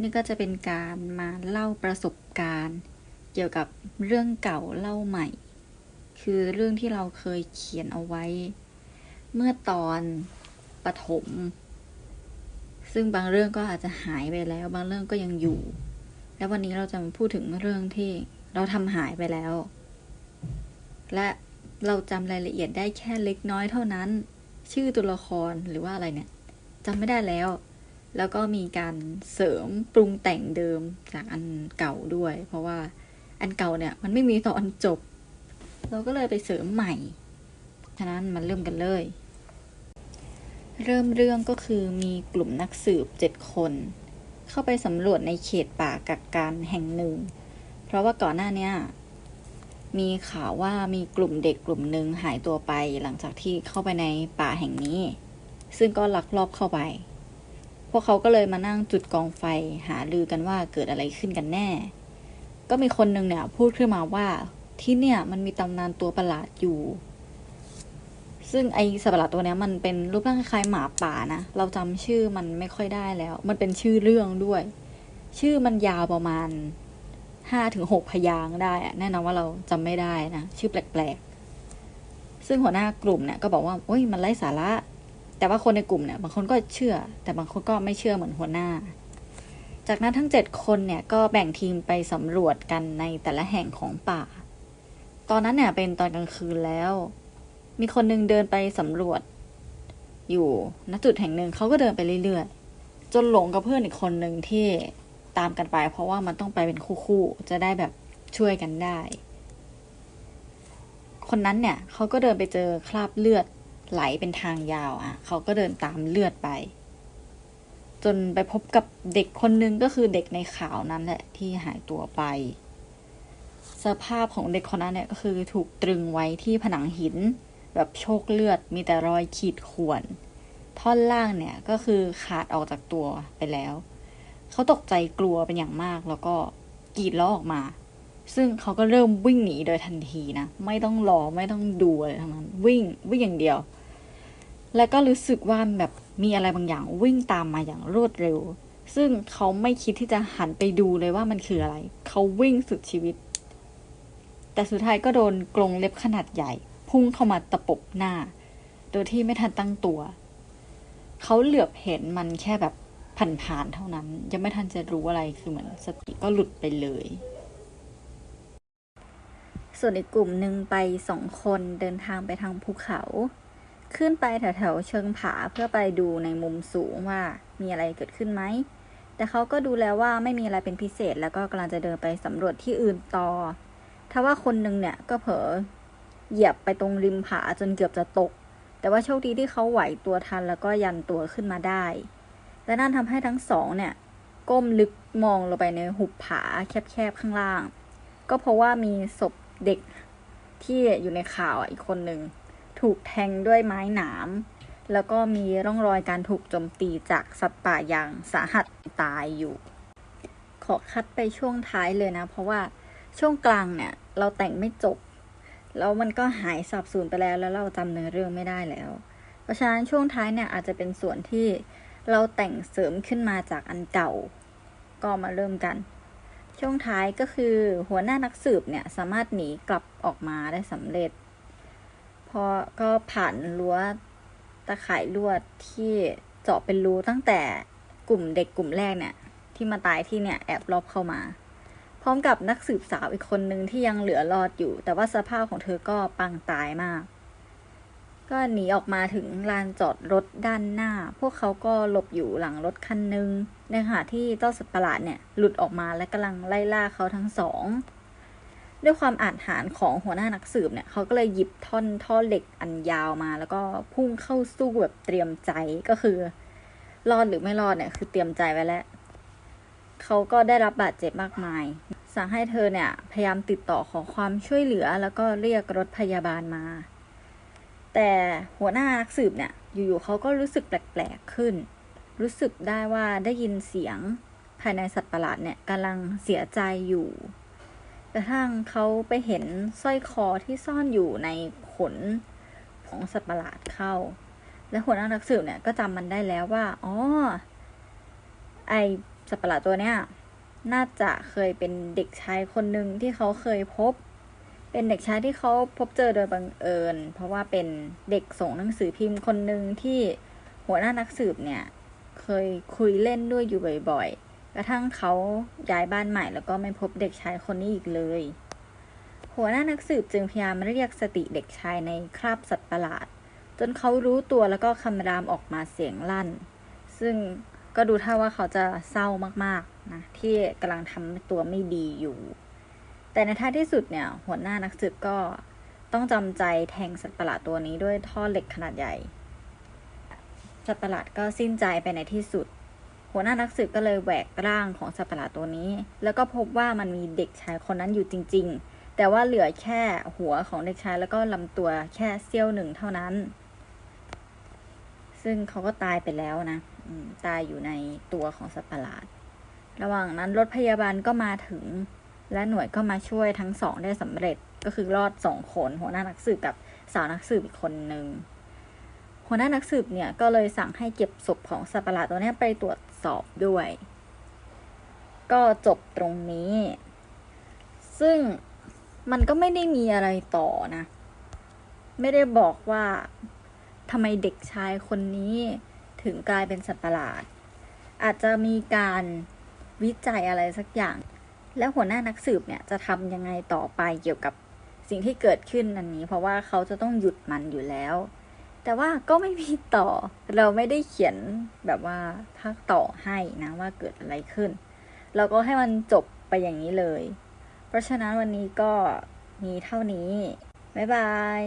นี่ก็จะเป็นการมาเล่าประสบการณ์ เกี่ยวกับเรื่องเก่าเล่าใหม่ คือเรื่องที่เราเคยเขียนเอาไว้ เมื่อตอนปฐมซึ่งบางเรื่องก็อาจจะหายไปแล้ว บางเรื่องก็ยังอยู่ และวันนี้เราจะมาพูดถึงเรื่องที่เราทำหายไปแล้ว และเราจำรายละเอียดได้แค่เล็กน้อยเท่านั้น ชื่อตัวละครหรือว่าอะไรเนี่ยจำไม่ได้แล้ว แล้วก็มีการเสริมปรุงแต่งเดิมจากอันเก่าด้วย เพราะว่าอันเก่าเนี่ยมันไม่มีตอนจบ เราก็เลยไปเสริมใหม่ ฉะนั้นมันเริ่มกันเลย เริ่มเรื่องก็คือมีกลุ่มนักสืบเจ็ดคน เข้าไปสำรวจในเขตป่ากักกันแห่งหนึ่ง เพราะว่าก่อนหน้านี้มีข่าวว่ามีกลุ่มเด็กกลุ่มหนึ่งหายตัวไปหลังจากที่เข้าไปในป่าแห่งนี้ ซึ่งก็ลักลอบเข้าไป พวกเขาก็เลยมานั่งจุดกองไฟหาลือกันว่าเกิดอะไรขึ้นกันแน่ ก็มีคนหนึ่งเนี่ยพูดขึ้นมาว่าที่เนี่ยมันมีตำนานตัวประหลาดอยู่ ซึ่งไอสัตว์ประหลาดตัวเนี้ยมันเป็นรูปร่างคล้ายหมาป่านะ เราจำชื่อมันไม่ค่อยได้แล้ว มันเป็นชื่อเรื่องด้วย ชื่อมันยาวประมาณห้าถึงหกพยางค์ได้แน่นอนว่าเราจำไม่ได้นะ ชื่อแปลกๆ ซึ่งหัวหน้ากลุ่มเนี่ยก็บอกว่าโอ้ยมันไร้สาระ แต่ว่าคนในกลุ่มเนี่ยบางคนก็เชื่อ แต่บางคนก็ไม่เชื่อเหมือนหัวหน้า จากนั้นทั้งเจ็ดคนเนี่ยก็แบ่งทีมไปสำรวจกันในแต่ละแห่งของป่า ตอนนั้นเนี่ยเป็นตอนกลางคืนแล้ว มีคนหนึงเดินไปสำรวจ อยู่ณจุดแห่งหนึ่งเขาก็เดินไปเรื่อยๆ จนหลงกับเพื่อนอีกคนหนึ่งที่ตามกันไป เพราะว่ามันต้องไปเป็นคู่ๆ จะได้แบบช่วยกันได้ คนนั้นเนี่ยเขาก็เดินไปเจอคราบเลือด ไหลเป็นทางยาวอะ เขาก็เดินตามเลือดไป จนไปพบกับเด็กคนนึงก็คือเด็กในข่าวนั้นแหละที่หายตัวไป สภาพของเด็กคนนั้นเนี่ยก็คือถูกตรึงไว้ที่ผนังหิน แบบโชคเลือดมีแต่รอยขีดข่วน ท่อนล่างเนี่ยก็คือขาดออกจากตัวไปแล้ว เขาตกใจกลัวเป็นอย่างมากแล้วก็กรีดร้องออกมาซึ่งเขาก็เริ่มวิ่งหนีโดยทันทีนะ ไม่ต้องรอไม่ต้องดูอะไรทั้งนั้น วิ่งวิ่งอย่างเดียว แล้วก็รู้สึกว่าแบบมีอะไรบางอย่างวิ่งตามมาอย่างรวดเร็ว ซึ่งเขาไม่คิดที่จะหันไปดูเลยว่ามันคืออะไร เขาวิ่งสุดชีวิต แต่สุดท้ายก็โดนกรงเล็บขนาดใหญ่ พุ่งเข้ามาตะปบหน้า โดยที่ไม่ทันตั้งตัว เขาเหลือบเห็นมันแค่แบบผ่านๆเท่านั้น ยังไม่ทันจะรู้อะไรคือเหมือนสติก็หลุดไปเลย ส่วนอีกกลุ่มหนึ่งไปสองคนเดินทางไปทางภูเขา ขึ้นไปแถวๆเชิงผาเพื่อไปดูในมุมสูงว่ามีอะไรเกิดขึ้นไหม แต่เขาก็ดูแล้วว่าไม่มีอะไรเป็นพิเศษแล้วก็กำลังจะเดินไปสำรวจที่อื่นต่อทว่าคนหนึ่งเนี่ยก็เผลอเหยียบไปตรงริมผาจนเกือบจะตก แต่ว่าโชคดีที่เขาไหวตัวทันแล้วก็ยันตัวขึ้นมาได้ และนั่นทำให้ทั้งสองเนี่ยก้มลึกมองลงไปในหุบผาแคบๆข้างล่าง ก็เพราะว่ามีศพเด็กที่อยู่ในข่าวอีกคนหนึ่ง ถูกแทงด้วยไม้หนาม แล้วก็มีร่องรอยการถูกโจมตีจากสัตว์ป่าอย่างสาหัสตายอยู่ ขอคัดไปช่วงท้ายเลยนะ เพราะว่าช่วงกลางเนี่ย เราแต่งไม่จบ แล้วมันก็หายสับสูญไปแล้ว แล้วเราจำเนื้อเรื่องไม่ได้แล้ว เพราะฉะนั้นช่วงท้ายเนี่ยอาจจะเป็นส่วนที่เราแต่งเสริมขึ้นมาจากอันเก่า ก็มาเริ่มกัน ช่วงท้ายก็คือหัวหน้านักสืบเนี่ยสามารถหนีกลับออกมาได้สำเร็จ พอก็ผ่านรั้วตะข่ายลวดที่เจาะเป็นรูตั้งแต่กลุ่มเด็กกลุ่มแรกเนี่ย ที่มาตายที่เนี่ยแอบรอบเข้ามา พร้อมกับนักสืบสาวอีกคนนึงที่ยังเหลือรอดอยู่ แต่ว่าสภาพของเธอก็ปังตายมาก ก็หนีออกมาถึงลานจอดรถด้านหน้า พวกเขาก็หลบอยู่หลังรถคันหนึ่งในขณะที่เจ้าสัตว์ประหลาดเนี่ยหลุดออกมาและกำลังไล่ล่าเขาทั้งสอง ด้วยความอาจหารของหัวหน้านักสืบเนี่ยเขาก็เลยหยิบท่อนท่อเหล็กอันยาวมา แล้วก็พุ่งเข้าสู้แบบเตรียมใจก็คือ รอดหรือไม่รอดเนี่ยคือเตรียมใจไว้แล้วเขาก็ได้รับบาดเจ็บมากมาย สั่งให้เธอเนี่ยพยายามติดต่อขอความช่วยเหลือ แล้วก็เรียกรถพยาบาลมา แต่หัวหน้านักสืบเนี่ยอยู่ๆเขาก็รู้สึกแปลกๆขึ้น รู้สึกได้ว่าได้ยินเสียงภายในสัตว์ประหลาดเนี่ยกำลังเสียใจอยู่ กระทั่งเขาไปเห็นสร้อยคอที่ซ่อนอยู่ในขนของสัตว์ประหลาดเข้า และหัวหน้านักสืบเนี่ย ก็จำมันได้แล้วว่า อ๋อ ไอสัตว์ประหลาดตัวเนี้ยน่าจะเคยเป็นเด็กชายคนหนึ่งที่เขาเคยพบ เป็นเด็กชายที่เขาพบเจอโดยบังเอิญ เพราะว่าเป็นเด็กส่งหนังสือพิมพ์คนหนึ่งที่หัวหน้านักสืบเนี่ย เคยคุยเล่นด้วยอยู่บ่อยๆ กระทั่งเขาย้ายบ้านใหม่แล้วก็ไม่พบเด็กชายคนนี้อีกเลย หัวหน้านักสืบจึงพยายามเรียกสติเด็กชายในคราบสัตว์ประหลาด จนเขารู้ตัวแล้วก็คำรามออกมาเสียงลั่น ซึ่งก็ดูท่าว่าเขาจะเศร้ามากๆนะที่กำลังทำตัวไม่ดีอยู่ แต่ในท้ายที่สุดเนี่ย หัวหน้านักสืบก็ต้องจำใจแทงสัตว์ประหลาดตัวนี้ด้วยท่อเหล็กขนาดใหญ่ สัตว์ประหลาดก็สิ้นใจไปในที่สุด หัวหน้านักสืบก็เลยแหวกร่างของสัตว์ประหลาดตัวนี้ แล้วก็พบว่ามันมีเด็กชายคนนั้นอยู่จริง ๆ แต่ว่าเหลือแค่หัวของเด็กชายแล้วก็ลำตัวแค่เสี้ยวหนึ่งเท่านั้น ซึ่งเขาก็ตายไปแล้วนะตายอยู่ในตัวของสัตว์ประหลาด ระหว่างนั้นรถพยาบาลก็มาถึง และหน่วยก็มาช่วยทั้งสองได้สำเร็จก็คือรอดสองคนหัวหน้านักสืบกับสาวนักสืบอีกคนหนึ่งหัวหน้านักสืบเนี่ยก็เลยสั่งให้เก็บศพของสัตว์ประหลาดตัวนี้ไปตรวจ สอบด้วย ก็จบตรงนี้ ซึ่งมันก็ไม่ได้มีอะไรต่อนะ ไม่ได้บอกว่าทำไมเด็กชายคนนี้ถึงกลายเป็นสัตว์ประหลาด อาจจะมีการวิจัยอะไรสักอย่าง แล้วหัวหน้านักสืบเนี่ยจะทำยังไงต่อไปเกี่ยวกับสิ่งที่เกิดขึ้นอันนี้ เพราะว่าเขาจะต้องหยุดมันอยู่แล้ว แต่ว่าก็ไม่มีต่อ เราไม่ได้เขียนแบบว่าภาคต่อให้นะว่าเกิดอะไรขึ้น เราก็ให้มันจบไปอย่างนี้เลย เพราะฉะนั้นวันนี้ก็มีเท่านี้ บ๊ายบาย